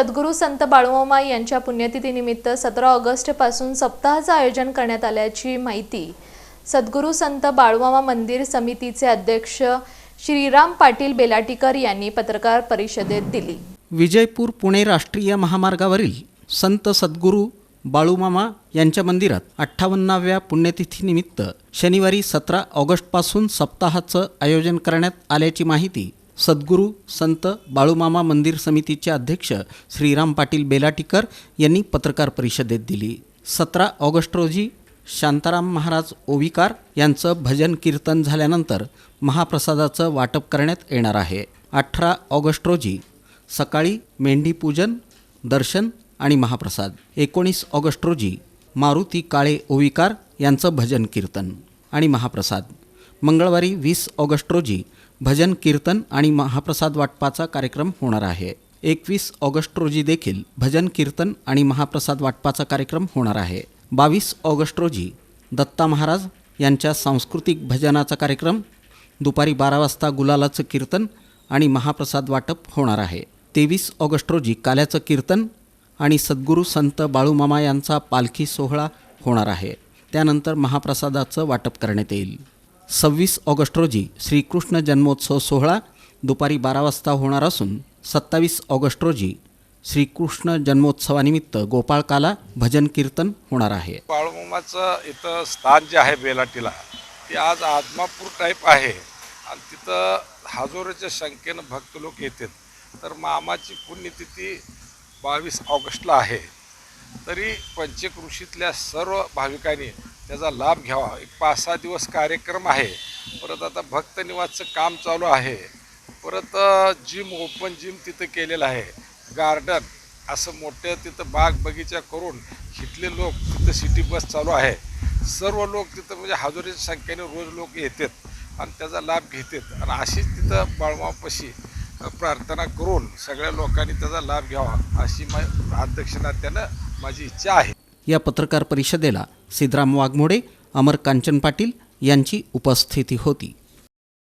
सद्गुरू संत बाळूमामा यांच्या पुण्यतिथीनिमित्त सतरा ऑगस्टपासून सप्ताहाचं आयोजन करण्यात आल्याची माहिती सद्गुरू संत बाळूमामा मंदिर समितीचे अध्यक्ष श्रीराम पाटील बेलाटीकर यांनी पत्रकार परिषदेत दिली. विजयपूर पुणे राष्ट्रीय महामार्गावरील संत सद्गुरू बाळूमामा यांच्या मंदिरात अठ्ठावन्नाव्या पुण्यतिथीनिमित्त शनिवारी सतरा ऑगस्टपासून सप्ताहाचं आयोजन करण्यात आल्याची माहिती सद्गुरू संत बाळूमामा मंदिर समितीचे अध्यक्ष श्रीराम पाटील बेलाटीकर यांनी पत्रकार परिषदेत दिली. सतरा ऑगस्ट रोजी शांताराम महाराज ओविकार यांचं भजन कीर्तन झाल्यानंतर महाप्रसादाचं वाटप करण्यात येणार आहे. अठरा ऑगस्ट रोजी सकाळी मेंढीपूजन दर्शन आणि महाप्रसाद. एकोणीस ऑगस्ट रोजी मारुती काळे ओविकार यांचं भजन कीर्तन आणि महाप्रसाद. मंगळवारी वीस ऑगस्ट रोजी भजन कीर्तन आणि महाप्रसाद वाटपाचा कार्यक्रम होणार आहे. एकवीस ऑगस्ट रोजी देखील भजन कीर्तन आणि महाप्रसाद वाटपाचा कार्यक्रम होणार आहे. बावीस ऑगस्ट रोजी दत्ता महाराज यांच्या सांस्कृतिक भजनाचा कार्यक्रम दुपारी बारा वाजता गुलालाचं कीर्तन आणि महाप्रसाद वाटप होणार आहे. तेवीस ऑगस्ट रोजी काल्याचं कीर्तन आणि सद्गुरू संत बाळूमामा यांचा पालखी सोहळा होणार आहे. त्यानंतर महाप्रसादाचं वाटप करण्यात येईल. सव्वीस ऑगस्ट रोजी श्रीकृष्ण जन्मोत्सव सोहळा दुपारी बारा वाजता होणार असून सत्तावीस ऑगस्ट रोजी श्रीकृष्ण जन्मोत्सवानिमित्त गोपाळकाला भजन कीर्तन होणार आहे. बाळूमामाचं इथं स्थान जे आहे बेलाटीला ते आज आदमापूर टाईप आहे. आणि तिथं हजारोच्या संख्येनं भक्त लोक येतात तर मामाची पुण्यतिथी बावीस ऑगस्टला आहे. तरी पंचकृषीतल्या सर्व भाविकांनी त्याचा लाभ घ्यावा. एक पाच सहा दिवस कार्यक्रम आहे. परत आता भक्त निवासचं काम चालू आहे. परत जिम ओपन जिम तिथं केलेलं आहे. गार्डन असं मोठं तिथं बाग बगीचा करून इथले लोक तिथं सिटी बस चालू आहे. सर्व लोक तिथं म्हणजे हजारोच्या संख्येने रोज लोक येतात आणि त्याचा लाभ घेतात. आणि अशीच तिथं बाळमापशी प्रार्थना करून सगळ्या लोकांनी त्याचा लाभ घ्यावा अशी मा अध्यक्षनात्यानं माझी इच्छा आहे. या पत्रकार परिषदेला सिद्धराम वाघमोडे अमर कांचन पाटील यांची उपस्थिती होती.